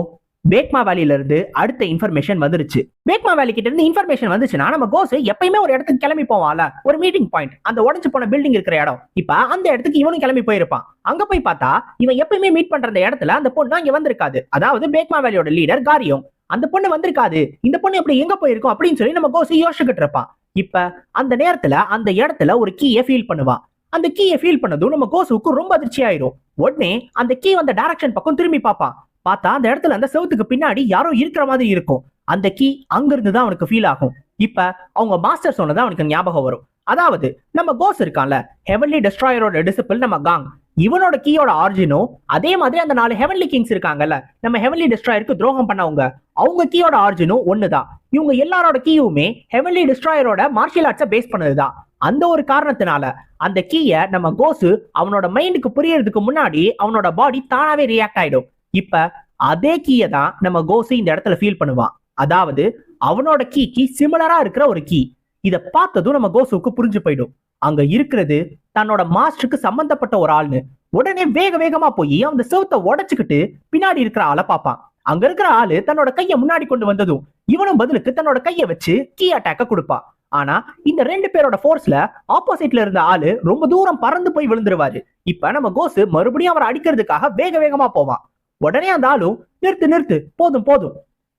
பேக்மா வேலியில இருந்து அடுத்த இன்ஃபர்மேஷன் வந்துருச்சு. பேக்மா வேலி கிட்ட இருந்து இன்ஃபர்மேஷன் வந்துச்சுன்னா நம்ம கோஸ் எப்பயுமே ஒரு இடத்துக்கு கிளம்பி போவான்ல. ஒரு மீட்டிங் பாயிண்ட் அந்த உடஞ்சு போன பில்டிங் இருக்கிற இடம். இப்ப அந்த இடத்துக்கு இவனும் கிளம்பி போயிருப்பான். அங்க போய் பார்த்தா இவன் எப்பயுமே மீட் பண்ற அந்த இடத்துல அந்த பொண்ணு அங்க வந்திருக்காது. அதாவது பேக்மா வேலியோட லீடர் காரியம். அந்த பொண்ணு வந்திருக்காது. இந்த பொண்ணு எப்படி எங்க போயிருக்கும் அப்படின்னு சொல்லி நம்ம கோஸ் யோசிச்சுக்கிட்டு இருப்பான். இப்ப அந்த நேரத்துல அந்த இடத்துல ஒரு கீயை ஃபீல் பண்ணுவான். அந்த கீயை ஃபீல் பண்ணதும் நம்ம கோசுக்கு ரொம்ப அதிர்ச்சி ஆயிரும் உடனே அந்த கீ வந்த டைரக்ஷன் பக்கம் திரும்பி பார்ப்பான். பார்த்தா அந்த இடத்துல அந்த செவத்துக்கு பின்னாடி யாரோ இருக்கிற மாதிரி இருக்கும். அந்த கீ அங்கிருந்து தான் அவனுக்கு ஃபீல் ஆகும். இப்ப அவங்க மாஸ்டர் சொன்னது அவனுக்கு ஞாபகம் வரும். அதாவது நம்ம கோஸ் இருக்கான்ல ஹெவன்லி டெஸ்ட்ராயரோட டிசிப்பிள் நம்ம காங் இவனோட கீயோட ஆர்ஜினும் அதே மாதிரி அந்த நாலு ஹெவன்லி கிங்ஸ் இருக்காங்கல்ல நம்ம ஹெவன்லி டிஸ்ட்ராயருக்கு துரோகம் பண்ணவங்க அவங்க கீயோட ஆர்ஜினும் ஒண்ணுதான். இவங்க எல்லாரோட கீயுமே ஹெவன்லி டிஸ்ட்ராயரோட மார்ஷியல் ஆர்ட்ஸை பேஸ் பண்ணதுதான். அந்த ஒரு காரணத்தினால அந்த கீயை நம்ம கோசு அவனோட மைண்டுக்கு புரியறதுக்கு முன்னாடி அவனோட பாடி தானாவே ரியாக்ட் ஆயிடும். இப்ப அதே கீயை தான் நம்ம கோசு இந்த இடத்துல ஃபீல் பண்ணுவான் அதாவது அவனோட கீக்கு சிமிலரா இருக்கிற ஒரு கீ இத பார்த்ததும் நம்ம கோசுக்கு புரிஞ்சு போயிடும். அங்க இருக்கிறது தன்னோட மாஸ்டருக்கு சம்பந்தப்பட்ட ஒரு ஆள்னு உடனே வேக வேகமா போய் அந்த செவுத்த உடைச்சுக்கிட்டு பின்னாடி இருக்கிற ஆளை பார்ப்பான். அங்க இருக்கிற ஆளு தன்னோட கையை முன்னாடி கொண்டு வந்ததும் இவனும் பதிலுக்கு தன்னோட கையை வச்சு கீ அட்டாக்க கொடுப்பான் ஆனா இந்த ரெண்டு பேரோட ஃபோர்ஸ்ல ஆப்போசிட்ல இருந்த ஆளு ரொம்ப தூரம் பறந்து போய் விழுந்துருவாரு. இப்ப நம்ம கோசு மறுபடியும் அவரை அடிக்கிறதுக்காக வேக வேகமா போவான். உடனே அந்த ஆளும் நிறுத்து நிறுத்து. போதும் போதும்.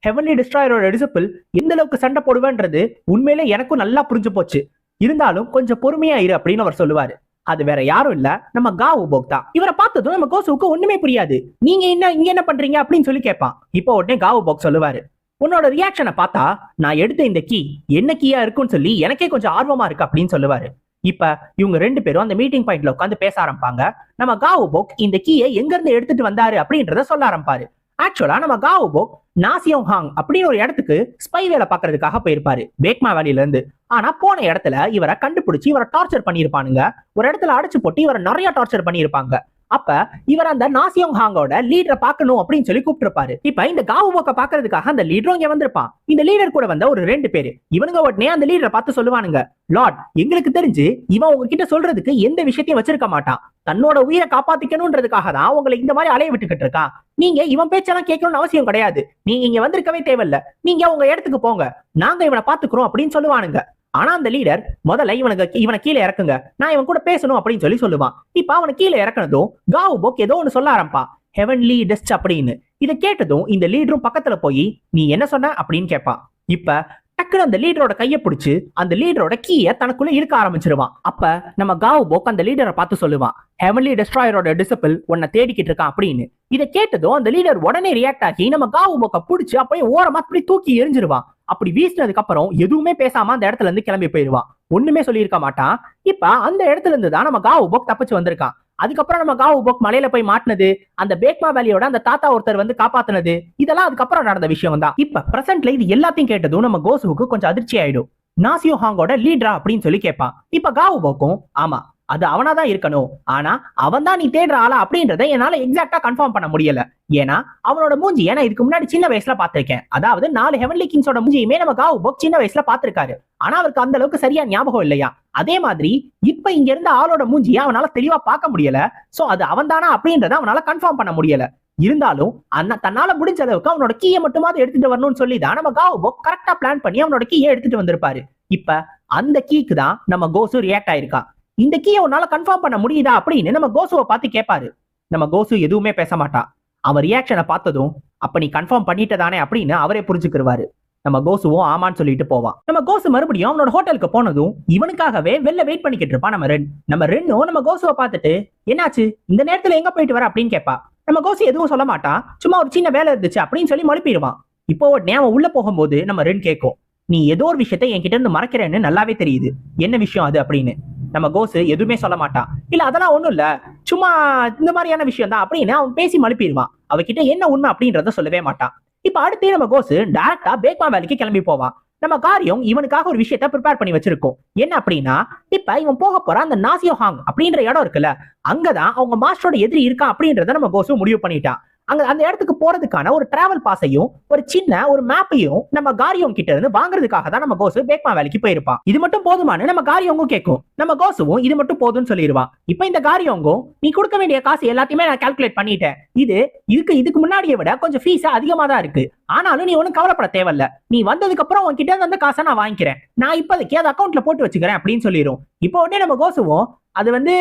ஹெவன்லி டிஸ்ட்ராயரோட டிசிப்பிள் எந்த அளவுக்கு சண்டை போடுவேன்றது உண்மையிலே எனக்கும் நல்லா புரிஞ்சு போச்சு. இருந்தாலும் கொஞ்சம் பொறுமையா இரு அப்படின்னு அவர் சொல்லுவாரு. அது வேற யாரும் இல்ல. நம்ம கா போக் தான். இவரை பார்த்ததும் நம்ம கோசுவுக்கு ஒண்ணுமே புரியாது. நீங்க என்ன இங்க என்ன பண்றீங்க அப்படின்னு சொல்லி கேட்பான். இப்போ உடனே காவு போக் சொல்லுவாரு. உன்னோட ரியாக்ஷனை பார்த்தா நான் எடுத்த இந்த கீ என்ன கீயா இருக்குன்னு சொல்லி எனக்கே கொஞ்சம் ஆர்வமா இருக்கு அப்படின்னு சொல்லுவாரு. இப்ப இவங்க ரெண்டு பேரும் அந்த மீட்டிங் பாயிண்ட்ல உட்காந்து பேச ஆரம்பிப்பாங்க. நம்ம காவு போக் இந்த கீயை எங்க இருந்து எடுத்துட்டு வந்தாரு அப்படின்றத சொல்ல ஆரம்பிப்பாரு. ஆக்சுவலா நம்ம காவு போக் நாசியோங் ஹாங் அப்படின்னு ஒரு இடத்துக்கு ஸ்பை வேலை பாக்குறதுக்காக போயிருப்பாரு பேக்மா வேலியில இருந்து. ஆனா போன இடத்துல இவரை கண்டுபிடிச்சு இவரை டார்ச்சர் பண்ணியிருப்பானுங்க. ஒரு இடத்துல அடைச்சு போட்டு இவரை நிறைய டார்ச்சர் பண்ணியிருப்பாங்க. அப்ப இவர் அந்த நாசியோங் ஹாங்கோட லீடரை பார்க்கணும் அப்படின்னு சொல்லி கூப்பிட்டுருப்பாரு. இப்ப இந்த காவு போக்க பாக்குறதுக்காக அந்த லீடரும் இங்க வந்திருப்பான். இந்த லீடர் கூட வந்த ஒரு ரெண்டு பேரு. இவனுங்க உடனே அந்த லீடரை பார்த்து சொல்லுவானுங்க லார்ட் எங்களுக்கு தெரிஞ்சு இவன் உங்ககிட்ட சொல்றதுக்கு எந்த விஷயத்தையும் வச்சிருக்க மாட்டான். தன்னோட உயிரை காப்பாத்திக்கணும்ன்றதுக்காக தான் உங்களை இந்த மாதிரி அலைய விட்டுக்கிட்டு இருக்கான். நீங்க இவன் பேச்செல்லாம் கேட்கணும்னு அவசியம் கிடையாது. நீங்க இங்க வந்திருக்கவே தேவையில்ல. நீங்க உங்க இடத்துக்கு போங்க. நாங்க இவனை பாத்துக்கிறோம் அப்படின்னு சொல்லுவானுங்க. ஆனா அந்த லீடர் முதல்ல இவனுக்கு இவனை கீழே இறக்குங்க. நான் இவன் கூட பேசணும் அப்படின்னு சொல்லி சொல்லுவான். இப்ப அவனை கீழே இறக்குனதும் காவு போக் ஏதோ ஒன்னு சொல்ல ஆரம்பா. ஹெவன்லி டெஸ்ட் அப்படின்னு. இதை கேட்டதும் இந்த லீடரும் பக்கத்துல போய் நீ என்ன சொன்ன? அப்படின்னு கேட்பான். இப்ப டக்குன்னு அந்த லீடரோட கையை பிடிச்சி அந்த லீடரோட கீயை தனக்குள்ள இழுக்க ஆரம்பிச்சிருவான். அப்ப நம்ம காவு போக் அந்த லீடரை பார்த்து சொல்லுவான் ஹெவன்லி டெஸ்ட்ராயரோட டிசிபிள் உன்னை தேடிக்கிட்டு இருக்கான் அப்படின்னு. இதை கேட்டதும் அந்த லீடர் உடனே ரியாக்ட் ஆகி நம்ம காவு பிடிச்சி அப்படியே ஓரமா அப்படி தூக்கி எரிஞ்சிருவான். அப்படி வீசினதுக்கு அப்புறம் எதுவுமே பேசாம அந்த இடத்துல இருந்து கிளம்பி போயிருவான் ஒண்ணுமே சொல்லியிருக்க மாட்டான். இப்ப அந்த இடத்துல இருந்து தான் நம்ம காவு போக் தப்பிச்சு வந்திருக்கான். அதுக்கப்புறம் நம்ம காவு போக் மலையில போய் மாட்டினது அந்த பேக்மா வேலியோட அந்த தாத்தா ஒருத்தர் வந்து காப்பாத்துனது இதெல்லாம் அதுக்கப்புறம் நடந்த விஷயம் தான் இப்ப பிரசன்ட்ல இது எல்லாத்தையும் கேட்டதும் நம்ம கோசுவுக்கு கொஞ்சம் அதிர்ச்சி ஆயிடும் நாசியோ ஹாங்கோட லீடரா அப்படின்னு சொல்லி கேட்பான். இப்ப காவு போக்கும் ஆமா அது அவனா தான் இருக்கணும். ஆனா அவன் தான் நீ தேடுற ஆளா அப்படின்றத என்னால எக்ஸாக்டா கன்ஃபார்ம் பண்ண முடியல. ஏன்னா அவனோட மூஞ்சி ஏன்னா இதுக்கு முன்னாடி சின்ன வயசுல பாத்திருக்கேன் அதாவது நாலு ஹெவன்லி கிங்ஸோட மூஞ்சியுமே நம்ம காவு போக் சின்ன வயசுல பாத்திருக்காரு ஆனா அவருக்கு அந்த அளவுக்கு சரியா ஞாபகம் இல்லையா? அதே மாதிரி இப்ப இங்க இருந்த ஆளோட மூஞ்சியை அவனால தெளிவா பார்க்க முடியல. சோ அது அவன் தானா அப்படின்றத அவனால கன்ஃபார்ம் பண்ண முடியல. இருந்தாலும் அந்த தன்னால முடிஞ்ச அளவுக்கு அவனோட கீயை மட்டுமாவது எடுத்துட்டு வரணும்னு சொல்லி தான் நம்ம காவு போக் கரெக்டா பிளான் பண்ணி அவனோட கீயை எடுத்துட்டு வந்திருப்பாரு. இப்ப அந்த கீக்கு தான் நம்ம கோசு ரியாக்ட் ஆயிருக்கான். இந்த கீயை உன்னால கன்ஃபார்ம் பண்ண முடியுதா அப்படின்னு நம்ம கோசுவை பார்த்து கேட்பாரு நம்ம கோசு எதுவுமே பேச மாட்டா. அவன் ரியாக்ஷனை பார்த்ததும் அப்ப நீ கன்ஃபார்ம் பண்ணிட்டதானே அப்படின்னு அவரே புரிஞ்சுக்கிருவாரு. நம்ம கோசுவும் ஆமான்னு சொல்லிட்டு போவான் நம்ம கோசு மறுபடியும் அவனோட ஹோட்டலுக்கு போனதும் இவனுக்காகவே வெளில வெயிட் பண்ணிக்கிட்டு இருப்பான் நம்ம ரென் நம்ம ரென்னும் நம்ம கோசுவை பார்த்துட்டு என்னாச்சு? இந்த நேரத்துல எங்க போயிட்டு வர? அப்படின்னு கேட்பா நம்ம கோசு எதுவும் சொல்ல மாட்டான் சும்மா ஒரு சின்ன வேலை இருந்துச்சு அப்படின்னு சொல்லி மழுப்பிடுவான். இப்போ உடனே அவன் உள்ள போகும்போது நம்ம ரென் கேட்கும் நீ ஏதோ ஒரு விஷயத்த என்கிட்ட இருந்து மறைக்கிறேன்னு நல்லாவே தெரியுது. என்ன விஷயம் அது? அப்படின்னு. நம்ம கோசு எதுவுமே சொல்ல மாட்டான். இல்ல அதெல்லாம் ஒண்ணும் இல்ல. சும்மா இந்த மாதிரியான விஷயம் தான். அப்படின்னு அவன் பேசி மழுப்பிடுவான். அவகிட்ட என்ன உண்மை அப்படின்றத சொல்லவே மாட்டான். இப்ப அடுத்து நம்ம கோசு டேரக்டா பேக்மா வேலைக்கு கிளம்பி போவான். நம்ம காரியம் இவனுக்காக ஒரு விஷயத்த ப்ரிப்பேர் பண்ணி வச்சிருக்கோம். என்ன அப்படின்னா இப்ப இவன் போக போற அந்த நாசியோ ஹாங் அப்படின்ற இடம் இருக்குல்ல அங்கதான் அவங்க மாஸ்டரோட எதிரி இருக்கான் அப்படின்றத நம்ம கோசு முடிவு பண்ணிட்டான். அங்க அந்த இடத்துக்கு போறதுக்கான ஒரு டிராவல் பாஸையும் ஒரு சின்ன ஒரு மேப்பையும் நம்ம காரியம் கிட்ட இருந்து வாங்குறதுக்காக தான் நம்ம கோசு பேக்மா வேலைக்கு போயிருப்பான் இது மட்டும் போதுமானு நம்ம காரியங்கும் கேட்கும் நம்ம கோசுவும் இது மட்டும் போதும்னு சொல்லிடுவான் இப்ப இந்த காரியங்கும் நீ கொடுக்க வேண்டிய காசு எல்லாத்தையுமே நான் கால்குலேட் பண்ணிட்டேன். இது இதுக்கு இதுக்கு முன்னாடியை விட கொஞ்சம் ஃபீஸ் அதிகமா தான் இருக்கு. ஆனாலும் நீ ஒன்றும் கவலைப்பட தேவையில்ல. நீ வந்ததுக்கு அப்புறம் உன்கிட்ட அந்த காசை நான் வாங்கிக்கிறேன். நான் இப்போதைக்கு அதை அக்கௌண்ட்ல போட்டு வச்சுக்கிறேன் அப்படின்னு சொல்லிடும் இப்போ உடனே நம்ம கோசுவோம் அது வந்து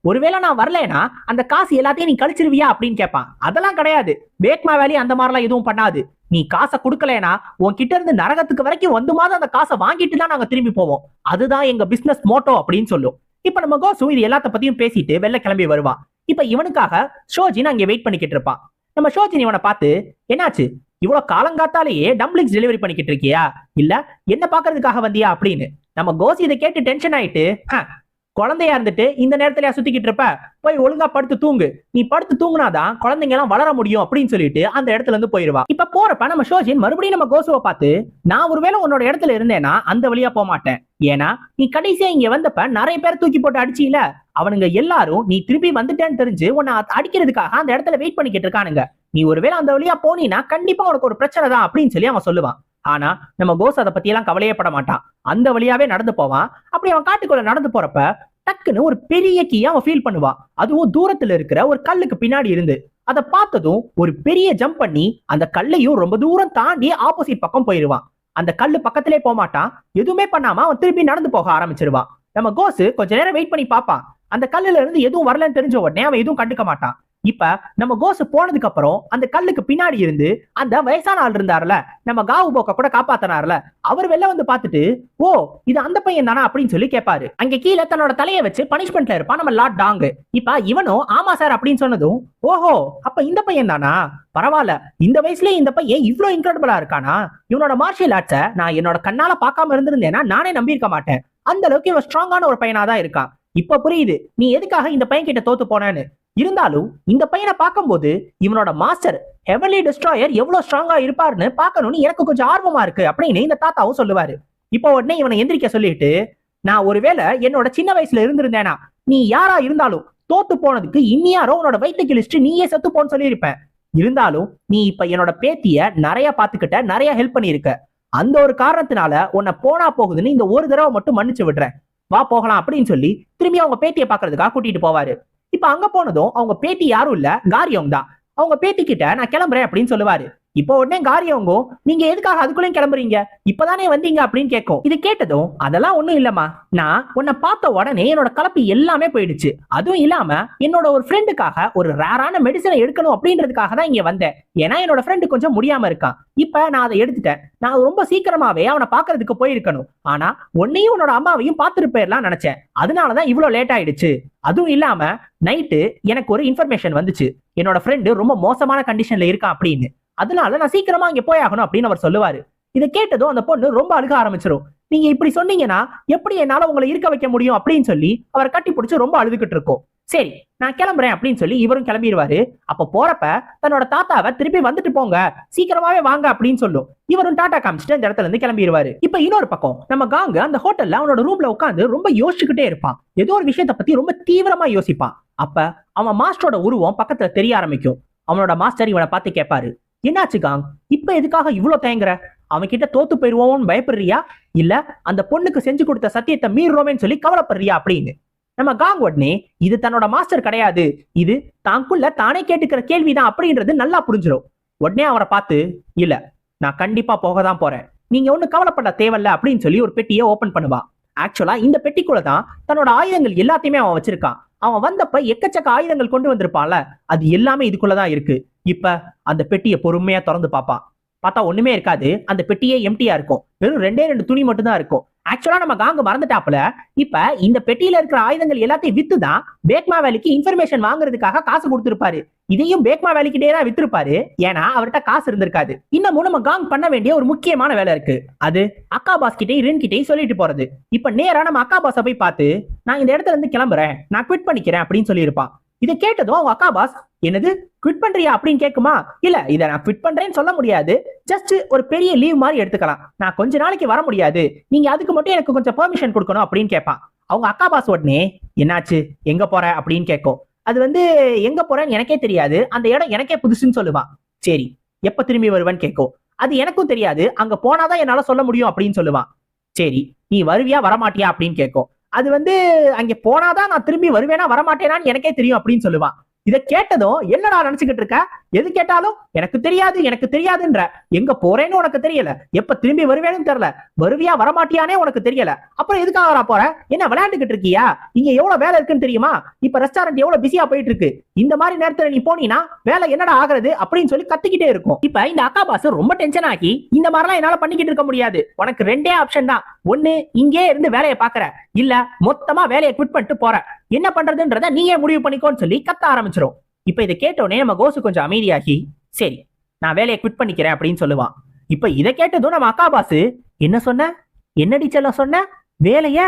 ஒருவேளை நான் வரலைன்னா அந்த காசு எல்லாத்தையும் நீ கழிச்சிருவியா அப்படின்னு கேட்பான் அதெல்லாம் கிடையாது. பேக்மா வேலி அந்த மாதிரிலாம் எதுவும் பண்ணாது. நீ காசை கொடுக்கலனா உன்கிட்ட இருந்து நரகத்துக்கு வரைக்கும் வந்துமாவது அந்த காசை வாங்கிட்டு தான் நாங்க திரும்பி போவோம். அதுதான் எங்க பிசினஸ் மோட்டோ அப்படின்னு சொல்லும். இப்ப நம்ம கோசு இது எல்லாத்த பத்தியும் பேசிட்டு வெளில கிளம்பி வருவான் இப்ப இவனுக்காக ஷோஜின் அங்கே வெயிட் பண்ணிக்கிட்டு இருப்பான். நம்ம ஷோஜின் இவனை பார்த்து என்னாச்சு? இவ்வளவு காலங்காத்தாலேயே டம்ப்ளிங்ஸ் டெலிவரி பண்ணிக்கிட்டு இருக்கியா? இல்ல என்ன பாக்குறதுக்காக வந்தியா? அப்படின்னு. நம்ம கோசி இதை கேட்டு டென்ஷன் ஆயிட்டு குழந்தையா இருந்துட்டு இந்த நேரத்துல சுத்திக்கிட்டு இருப்ப போய் ஒழுங்கா படுத்து தூங்கு. நீ படுத்து தூங்குனாதான் குழந்தைங்க எல்லாம் வளர முடியும் அப்படின்னு சொல்லிட்டு அந்த இடத்துல இருந்து போயிருவா. இப்ப போறப்ப நம்ம ஷோஜின் மறுபடியும் நம்ம கோசுவை பார்த்து நான் ஒருவேளை உன்னோட இடத்துல இருந்தேன்னா அந்த வழியா போக மாட்டேன். ஏன்னா நீ கடைசியா இங்க வந்தப்ப நிறைய பேர் தூக்கி போட்டு அடிச்சியில. அவனுங்க எல்லாரும் நீ திருப்பி வந்துட்டேன்னு தெரிஞ்சு உன்னை அடிக்கிறதுக்காக அந்த இடத்துல வெயிட் பண்ணிக்கிட்டு இருக்கானுங்க. நீ ஒருவேளை அந்த வழியா போனீன்னா கண்டிப்பா உனக்கு ஒரு பிரச்சனை தான் அப்படின்னு சொல்லி அவன் சொல்லுவான். ஆனா நம்ம கோஸ் அதை பத்தி எல்லாம் கவலையே பட மாட்டான். அந்த வழியாவே நடந்து போவான். அப்படி அவன் காட்டுக்குள்ள நடந்து போறப்ப டக்குன்னு ஒரு பெரிய கீயை அவன் ஃபீல் பண்ணுவான். அதுவும் தூரத்துல இருக்கிற ஒரு கல்லுக்கு பின்னாடி இருந்து. அதை பார்த்ததும் ஒரு பெரிய ஜம்ப் பண்ணி அந்த கல்லையும் ரொம்ப தூரம் தாண்டி ஆப்போசிட் பக்கம் போயிருவான். அந்த கல்லு பக்கத்திலே போகமாட்டான் எதுவுமே பண்ணாம அவன் திருப்பி நடந்து போக ஆரம்பிச்சிருவான். நம்ம கோஸ் கொஞ்ச நேரம் வெயிட் பண்ணி பார்ப்பான். அந்த கல்லுல இருந்து எதுவும் வரலன்னு தெரிஞ்ச உடனே அவன் எதுவும் கண்டுக்க மாட்டான். இப்ப நம்ம கோசு போனதுக்கு அப்புறம் அந்த கல்லுக்கு பின்னாடி இருந்து அந்த வயசான ஆள் இருந்தார்ல நம்ம காவு போக்க கூட காப்பாத்தினார்ல அவர் வெளில வந்து பார்த்துட்டு ஓ இது அந்த பையன் தானா? அப்படின்னு சொல்லி கேட்பாரு அங்க கீழே தன்னோட தலையை வச்சு பனிஷ்மெண்ட்ல இருப்பான் நம்ம லாட் டாங். இப்ப இவனும் ஆமா சார் அப்படின்னு சொன்னதும் ஓஹோ அப்ப இந்த பையன் தானா? பரவாயில்ல இந்த வயசுலயே இந்த பையன் இவ்வளவு இன்கிரெடிபிளா இருக்கானா? இவனோட மார்ஷியல் ஆர்ட்ஸ நான் என்னோட கண்ணால பார்க்காம இருந்திருந்தேன்னா நானே நம்பியிருக்க மாட்டேன். அந்த அளவுக்கு இவன் ஸ்ட்ராங்கான ஒரு பையனா தான் இருக்கான். இப்ப புரியுது நீ எதுக்காக இந்த பையன் கிட்ட தோத்து போனேன்னு? இருந்தாலும் இந்த பையனை பார்க்கும்போது இவனோட மாஸ்டர் ஹெவன்லி டிஸ்ட்ராயர் எவ்வளவு ஸ்ட்ராங்கா இருப்பாருன்னு பார்க்கணும்னு எனக்கு கொஞ்சம் ஆர்வமா இருக்கு அப்படின்னு இந்த தாத்தாவும் சொல்லுவாரு. இப்போ உடனே இவனை எந்திரிக்க சொல்லிட்டு நான் ஒருவேளை என்னோட சின்ன வயசுல இருந்திருந்தேனா நீ யாரா இருந்தாலும் தோத்து போனதுக்கு இன்னியாரோ உன்னோட வயிற்று கிழிச்சிட்டு நீயே செத்து போன்னு சொல்லியிருப்பேன். இருந்தாலும் நீ இப்ப என்னோட பேத்திய நிறைய பாத்துக்கிட்ட நிறைய ஹெல்ப் பண்ணியிருக்க. அந்த ஒரு காரணத்தினால உன்னை போனா போகுதுன்னு இந்த ஒரு தடவை மட்டும் மன்னிச்சு விடுறேன். வா போகலாம் அப்படின்னு சொல்லி திரும்பி அவங்க பேத்தியை பாக்குறதுக்காக கூட்டிட்டு போவாரு. இப்ப அங்க போனதும் அவங்க பேட்டி யாரும் இல்ல காரியோங் தான் அவங்க பேட்டி கிட்ட நான் கிளம்புறேன் அப்படின்னு சொல்லுவாரு. இப்போ உடனே காரியவங்கோ நீங்க எதுக்காக அதுக்குள்ளேயும் கிளம்புறீங்க? இப்பதானே வந்தீங்க அப்படின்னு கேட்கும். இது கேட்டதும் அதெல்லாம் ஒண்ணும் இல்லம்மா. நான் உன்னை பார்த்த உடனே என்னோட கலப்பு எல்லாமே போயிடுச்சு. அதுவும் இல்லாம என்னோட ஒரு ஃப்ரெண்டுக்காக ஒரு ரேரான மெடிசனை எடுக்கணும் அப்படின்றதுக்காக தான் இங்க வந்தேன். ஏன்னா என்னோட ஃப்ரெண்டு கொஞ்சம் முடியாம இருக்கான். இப்ப நான் அதை எடுத்துட்டேன். நான் ரொம்ப சீக்கிரமாவே அவனை பாக்குறதுக்கு போயிருக்கணும். ஆனா உன்னையும் உன்னோட அம்மாவையும் பார்த்துட்டு போயிடலாம் நினைச்சேன் அதனாலதான் இவ்வளவு லேட் ஆயிடுச்சு. அதுவும் இல்லாம நைட்டு எனக்கு ஒரு இன்ஃபர்மேஷன் வந்துச்சு. என்னோட ஃப்ரெண்டு ரொம்ப மோசமான கண்டிஷன்ல இருக்கான் அப்படின்னு. அதனால நான் சீக்கிரமா இங்க போய் ஆகணும் அப்படின்னு அவர் சொல்லுவாரு. இதை கேட்டதும் அந்த பொண்ணு ரொம்ப அழுக ஆரம்பிச்சிடும் நீங்க இப்படி சொன்னீங்கன்னா எப்படி என்னால உங்களை இருக்க வைக்க முடியும் அப்படின்னு சொல்லி அவர் கட்டி பிடிச்சி ரொம்ப அழுதுகிட்டு இருக்கும். சரி நான் கிளம்புறேன் அப்படின்னு சொல்லி இவரும் கிளம்பிடுவாரு. அப்ப போறப்ப தன்னோட தாத்தாவை திருப்பி வந்துட்டு போங்க. சீக்கிரமாவே வாங்க அப்படின்னு சொல்லும். இவரும் டாடா காமிச்சிட்டு அந்த இடத்துல இருந்து கிளம்பிடுவாரு. இப்ப இன்னொரு பக்கம் நம்ம காங்க அந்த ஹோட்டல்ல அவனோட ரூம்ல உட்காந்து ரொம்ப யோசிச்சுக்கிட்டே இருப்பான். ஏதோ ஒரு விஷயத்த பத்தி ரொம்ப தீவிரமா யோசிப்பான். அப்ப அவன் மாஸ்டரோட உருவம் பக்கத்துல தெரிய ஆரம்பிக்கும். அவனோட மாஸ்டர் இவனை பார்த்து கேட்பாரு. என்னாச்சு காங்? இப்ப எதுக்காக இவ்வளவு தயங்குற? அவன் கிட்ட தோத்து போயிருவோம்னு பயப்படுறியா? இல்ல அந்த பொண்ணுக்கு செஞ்சு கொடுத்த சத்தியத்தை மீறுறோமேன்னு சொல்லி கவலைப்படுறியா அப்படின்னு? நம்ம காங் உடனே இது தன்னோட மாஸ்டர் கிடையாது. இது தாங்குள்ள தானே கேட்டுக்கிற கேள்விதான் அப்படின்றது நல்லா புரிஞ்சிடும் உடனே அவரை பார்த்து இல்ல நான் கண்டிப்பா போக தான் போறேன். நீங்க ஒன்னும் கவலைப்பட தேவையில்ல அப்படின்னு சொல்லி ஒரு பெட்டியை ஓபன் பண்ணுவா. ஆக்சுவலா இந்த பெட்டிக்குள்ள தான் தன்னோட ஆயுதங்கள் எல்லாத்தையுமே அவன் வச்சிருக்கான். அவன் வந்தப்ப எக்கச்சக்க ஆயுதங்கள் கொண்டு வந்திருப்பான்ல. அது எல்லாமே இதுக்குள்ளதான் இருக்கு. இப்ப அந்த பெட்டியை பொறுமையா திறந்து பார்ப்பான் பார்த்தா ஒண்ணுமே இருக்காது. அந்த பெட்டியே எம்டியா இருக்கும். வெறும் ரெண்டே ரெண்டு துணி மட்டும் தான் இருக்கும் ஆக்சுவலா நம்ம காங்க மறந்துட்டாப்புல. இப்ப இந்த பெட்டியில இருக்கிற ஆயுதங்கள் எல்லாத்தையும் வித்து தான் பேக்மா வேலைக்கு இன்ஃபர்மேஷன் வாங்குறதுக்காக காசு கொடுத்திருப்பாரு. இதையும் பேக்மா வேலைக்கிட்டே தான் வித்திருப்பாரு. ஏன்னா அவர்கிட்ட காசு இருந்திருக்காது. இன்னமும் நம்ம காங் பண்ண வேண்டிய ஒரு முக்கியமான வேலை இருக்கு. அது அக்கா பாஸ் கிட்டே ரின் கிட்டயும் சொல்லிட்டு போறது. இப்ப நேரா நம்ம அக்கா பாஸை போய் பார்த்து நான் இந்த இடத்துல இருந்து கிளம்புறேன். நான் குவிட் பண்ணிக்கிறேன் அப்படின்னு சொல்லியிருப்பான் இதை கேட்டதும் அவங்க அக்கா பாஸ் என்னது? குவிட் பண்றியா? அப்படின்னு கேட்குமா? இல்ல இதை நான் குவிட் பண்றேன்னு சொல்ல முடியாது. ஜஸ்ட் ஒரு பெரிய லீவ் மாதிரி எடுத்துக்கலாம். நான் கொஞ்ச நாளைக்கு வர முடியாது. நீங்க அதுக்கு மட்டும் எனக்கு கொஞ்சம் பெர்மிஷன் கொடுக்கணும் அப்படின்னு கேட்பான் அவங்க அக்கா பாஸ் உடனே என்னாச்சு? எங்க போற? அப்படின்னு கேட்கும். அது வந்து எங்க போறேன்னு எனக்கே தெரியாது. அந்த இடம் எனக்கே புதுசுன்னு சொல்லுவான் சரி எப்ப திரும்பி வருவேன்னு கேட்கும். அது எனக்கும் தெரியாது. அங்க போனாதான் என்னால சொல்ல முடியும் அப்படின்னு சொல்லுவான் சரி நீ வருவியா? வரமாட்டியா? அப்படின்னு கேட்கும். அது வந்து அங்க போனாதான் நான் திரும்பி வருவேனா வரமாட்டேனான்னு எனக்கே தெரியும் அப்படின்னு சொல்லுவான். இதை கேட்டதும் என்னடா நினைச்சுக்கிட்டு இருக்க? எது கேட்டாலும் எனக்கு தெரியாது எனக்கு தெரியாதுன்ற. எங்க போறேன்னு உனக்கு தெரியல. எப்ப திரும்பி வருவேன்னு தெரியல. வருவியா வரமாட்டியானே உனக்கு தெரியல. அப்புறம் எதுக்காக வரா போற? என்ன விளையாண்டுகிட்டு இருக்கியா? இங்க எவ்வளவு வேலை இருக்குன்னு தெரியுமா? இப்ப ரெஸ்டாரண்ட் எவ்வளவு பிஸியா போயிட்டு இருக்கு? இந்த மாதிரி நேரத்துல நீ போனீங்கன்னா வேலை என்னடா ஆகுறது அப்படின்னு சொல்லி கத்திக்கிட்டே இருக்கும். இப்ப இந்த அக்கா பாஸ் ரொம்ப டென்ஷன் ஆகி இந்த மாதிரிலாம் என்னால பண்ணிக்கிட்டு இருக்க முடியாது. உனக்கு ரெண்டே ஆப்ஷன் தான். ஒண்ணு இங்கே இருந்து வேலையை பாக்குற. இல்ல மொத்தமா வேலையை குவிட் பண்ணிட்டு போற. என்ன பண்றதுன்றத நீயே முடிவு பண்ணிக்கோன்னு சொல்லி கத்த ஆரம்பிச்சிரும். இப்ப இதை கேட்டோடனே நம்ம கோசு கொஞ்சம் அமைதியாகி சரி நான் வேலையை குவிட் பண்ணிக்கிறேன் அப்படின்னு சொல்லுவான். இப்ப இதை கேட்டதும் நம்ம அக்கா பாஸ் என்ன சொன்ன? என்ன டீச்சர்ல சொன்ன? வேலைய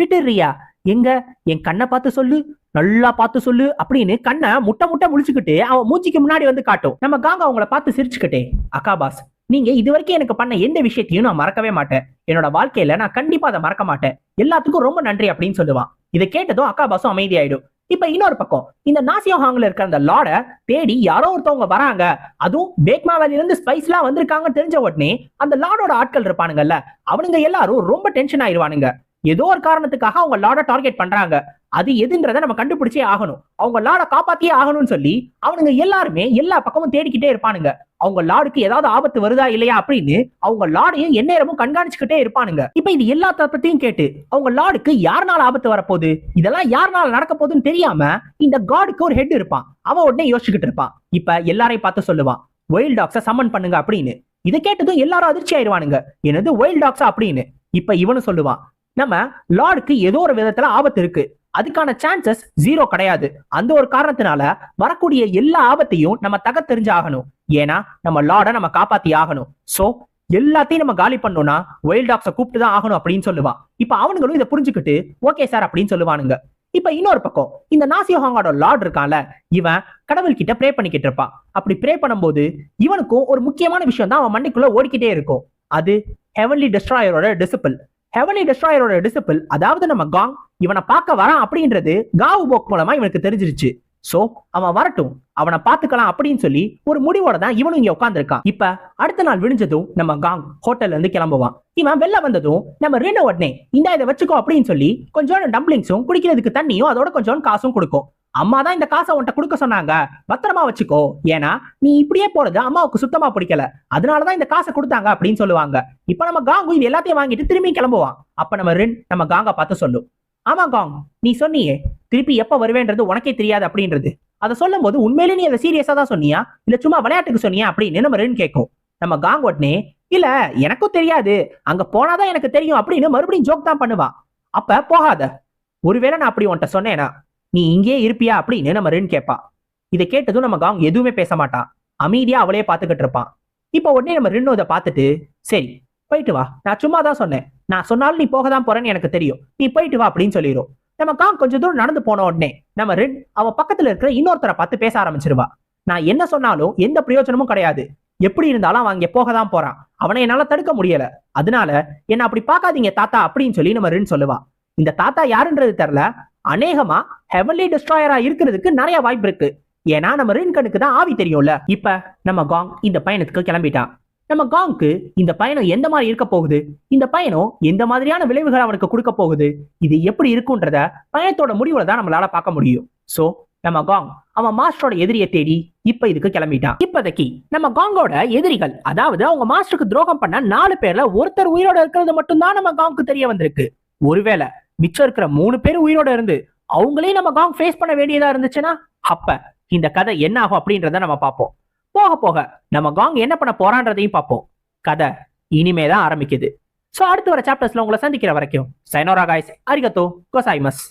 விட்டுறியா எங்க? என் கண்ணை பார்த்து சொல்லு நல்லா பார்த்து சொல்லு அப்படின்னு கண்ணை முட்டை முட்டை முழிச்சுக்கிட்டு அவன் மூச்சிக்கு முன்னாடி வந்து காட்டும். நம்ம காங்க அவங்கள பார்த்து சிரிச்சுக்கிட்டே அக்கா பாஸ் நீங்க இது வரைக்கும் எனக்கு பண்ண எந்த விஷயத்தையும் நான் மறக்கவே மாட்டேன். என்னோட வாழ்க்கையில நான் கண்டிப்பா அதை மறக்க மாட்டேன். எல்லாத்துக்கும் ரொம்ப நன்றி அப்படின்னு சொல்லுவான். இதை கேட்டதும் அக்கா பாசும் அமைதியாயிடும். இப்ப இன்னொரு பக்கம் இந்த நாசியோ ஹாங்ல இருக்கிற அந்த லாட தேடி யாரோ ஒருத்தவங்க வராங்க. அதுவும் பேக்மா வேலில இருந்து ஸ்பைஸ் எல்லாம் வந்திருக்காங்கன்னு தெரிஞ்ச உடனே அந்த லாடோட ஆட்கள் இருப்பானுங்கல்ல அவனுங்க எல்லாரும் ரொம்ப டென்ஷன் ஆயிருவானுங்க. ஏதோ ஒரு காரணத்துக்காக அவங்க லாட டார்கெட் பண்றாங்க. அது எதுன்றதை நம்ம கண்டுபிடிச்சே ஆகணும். அவங்க லாட காப்பாத்தியே ஆகணும்னு சொல்லி அவனுங்க எல்லாருமே எல்லா பக்கமும் தேடிக்கிட்டே இருப்பானுங்க. அவங்க லார்டுக்கு ஏதாவது ஆபத்து வருதா இல்லையா அப்படின்னு அவங்க லார்டையும் எந்நேரமும் கண்காணிச்சுக்கிட்டே இருப்பானுங்க. இப்ப இது எல்லா பத்தியும் கேட்டு அவங்க லார்டுக்கு யாருனால ஆபத்து வரப்போகுது? இதெல்லாம் யாருனால நடக்க போகுதுன்னு தெரியாம இந்த காடுக்கு ஒரு ஹெட் இருப்பான். அவன் உடனே யோசிச்சுக்கிட்டு இருப்பான். இப்ப எல்லாரையும் பார்த்து சொல்லுவான் ஒயில் டாக்ஸ சம்மன் பண்ணுங்க அப்படின்னு. இதை கேட்டதும் எல்லாரும் அதிர்ச்சி ஆயிருவானுங்க என்னது ஒயில் டாக்ஸா அப்படின்னு. இப்ப இவனு சொல்லுவான் நம்ம லார்டுக்கு ஏதோ ஒரு விதத்துல ஆபத்து இருக்கு. அதுக்கான சான்சஸ் ஜீரோ கிடையாது. அந்த ஒரு காரணத்தினால வரக்கூடிய எல்லா ஆபத்தையும் நம்ம தகத்தெரிஞ்சு ஆகணும் ஏன்னா நம்ம லார்டை நம்ம காப்பாத்தி ஆகணும். சோ எல்லாத்தையும் நம்ம காலி பண்ணோம்னா ஒயில் டாக்ஸை கூப்பிட்டு தான் ஆகணும் அப்படின்னு சொல்லுவான் இப்ப அவனுங்களும் இதை புரிஞ்சுக்கிட்டு ஓகே சார் அப்படின்னு சொல்லுவானுங்க. இப்ப இன்னொரு பக்கம் இந்த நாசியோஹாங்கோட லார்ட் இருக்கான்ல இவன் கடவுள் கிட்ட ப்ரே பண்ணிக்கிட்டு இருப்பான். அப்படி ப்ரே பண்ணும்போது இவனுக்கும் ஒரு முக்கியமான விஷயம் தான் அவன் மண்டைக்குள்ள ஓடிக்கிட்டே இருக்கும். அது ஹெவன்லி டெஸ்ட்ராயரோட டிசிபிள் ஹெவன்லி டெஸ்ட்ராயரோட டிசிப்பிள் அதாவது நம்ம காங் இவனை பார்க்க வரான் அப்படின்றது காவு போக் மூலமா இவனுக்கு தெரிஞ்சிருச்சு. சோ அவன் வரட்டும். அவனை பாத்துக்கலாம் அப்படின்னு சொல்லி ஒரு முடிவோட தான் இவனும் இங்க உட்காந்துருக்கான் இப்ப அடுத்த நாள் விழிஞ்சதும் நம்ம காங் ஹோட்டல்ல இருந்து கிளம்புவான். இவன் வெளில வந்ததும் நம்ம ரெண்டு உடனே இந்த இதை வச்சுக்கோ அப்படின்னு சொல்லி கொஞ்சோண்டு டம்ப்ளிங்ஸும் குடிக்கிறதுக்கு தண்ணியும் அதோட கொஞ்சம் காசும் கொடுக்கும். அம்மா தான் இந்த காசை உன்கிட்ட கொடுக்க சொன்னாங்க. பத்திரமா வச்சுக்கோ. ஏன்னா நீ இப்படியே போறது அம்மாவுக்கு சுத்தமா பிடிக்கல. அதனாலதான் இந்த காசை கொடுத்தாங்க அப்படின்னு சொல்லுவாங்க. இப்ப நம்ம காங்கு இது எல்லாத்தையும் வாங்கிட்டு திரும்பி கிளம்புவான். அப்ப நம்ம ரின் நம்ம காங்கா பார்த்து சொல்லும். ஆமா காங் நீ சொன்னியே திருப்பி எப்ப வருவேன்றது உனக்கே தெரியாது அப்படின்றது. அதை சொல்லும் போது உண்மையிலே நீ அதை சீரியஸா தான் சொன்னியா? இல்ல சும்மா விளையாட்டுக்கு சொன்னியா அப்படின்னு நம்ம ரெண்டு கேட்கும். நம்ம காங் உடனே இல்ல எனக்கும் தெரியாது. அங்க போனாதான் எனக்கு தெரியும் அப்படின்னு மறுபடியும் ஜோக் தான் பண்ணுவா. அப்ப போகாத. ஒருவேளை நான் அப்படி உன்கிட்ட சொன்னேனா நீ இங்கே இருப்பியா? அப்படின்னு நம்ம ரெண்டு கேட்பா. இதை கேட்டதும் நம்ம காங் எதுவுமே பேச மாட்டான் அமைதியா அவளே பார்த்துக்கிட்டு இருப்பான் இப்போ உடனே நம்ம ரெண்டு இதை பார்த்துட்டு சரி போயிட்டு வா. நான் சும்மா தான் சொன்னேன். நான் சொன்னாலும் நீ போக தான் போறேன்னு எனக்கு தெரியும். நீ போயிட்டு வா அப்படின்னு சொல்லிடும் நம்ம காங் கொஞ்சம் தூரம் நடந்து போன உடனே நம்ம ரின் அவ பக்கத்துல இருக்கிற இன்னொருத்தரை பார்த்து பேச ஆரம்பிச்சிருவா. நான் என்ன சொன்னாலும் எந்த பிரயோஜனமும் கிடையாது. எப்படி இருந்தாலும் அவன் அங்கே போக தான் போறான். அவனை என்னால தடுக்க முடியல. அதனால என்ன அப்படி பார்க்காதீங்க தாத்தா அப்படின்னு சொல்லி நம்ம ரின் சொல்லுவா. இந்த தாத்தா யாருன்றது தெரியல. அநேகமா ஹெவன்லி டிஸ்ட்ராயரா இருக்கிறதுக்கு நிறைய வாய்ப்பு இருக்கு. ஏன்னா நம்ம ரின் கண்ணுக்கு தான் ஆவி தெரியும்ல. இப்ப நம்ம காங் இந்த பயணத்துக்கு கிளம்பிட்டான் நம்ம காங்க்கு இந்த பயணம் எந்த மாதிரி இருக்க போகுது? இந்த பயணம் எந்த மாதிரியான விளைவுகள் அவனுக்கு கொடுக்க போகுது? இது எப்படி இருக்குன்றத பயணத்தோட முடிவுல தான் நம்மளால பார்க்க முடியும். சோ நம்ம காங் அவன் மாஸ்டரோட எதிரியை தேடி இப்ப இதுக்கு கிளம்பிட்டான். இப்போதைக்கு நம்ம காங்கோட எதிரிகள் அதாவது அவங்க மாஸ்டருக்கு துரோகம் பண்ண நாலு பேர்ல ஒருத்தர் உயிரோட இருக்கிறது மட்டும்தான் நம்ம காங்க்கு தெரிய வந்திருக்கு. ஒருவேளை மிச்சம் இருக்கிற மூணு பேர் உயிரோட இருந்து அவங்களையும் நம்ம காங் ஃபேஸ் பண்ண வேண்டியதா இருந்துச்சுன்னா அப்ப இந்த கதை என்ன ஆகும் அப்படின்றத நம்ம பார்ப்போம். போக போக நம்ம காங் என்ன பண்ண போறான்றதையும் பார்ப்போம். கதை இனிமே தான் ஆரம்பிக்குது. ஸோ அடுத்து வர சாப்டர்ஸ்ல உங்களை சந்திக்கிற வரைக்கும் சைனோரா காய்ஸ் அரிகத்தோ கோசாய்மஸ்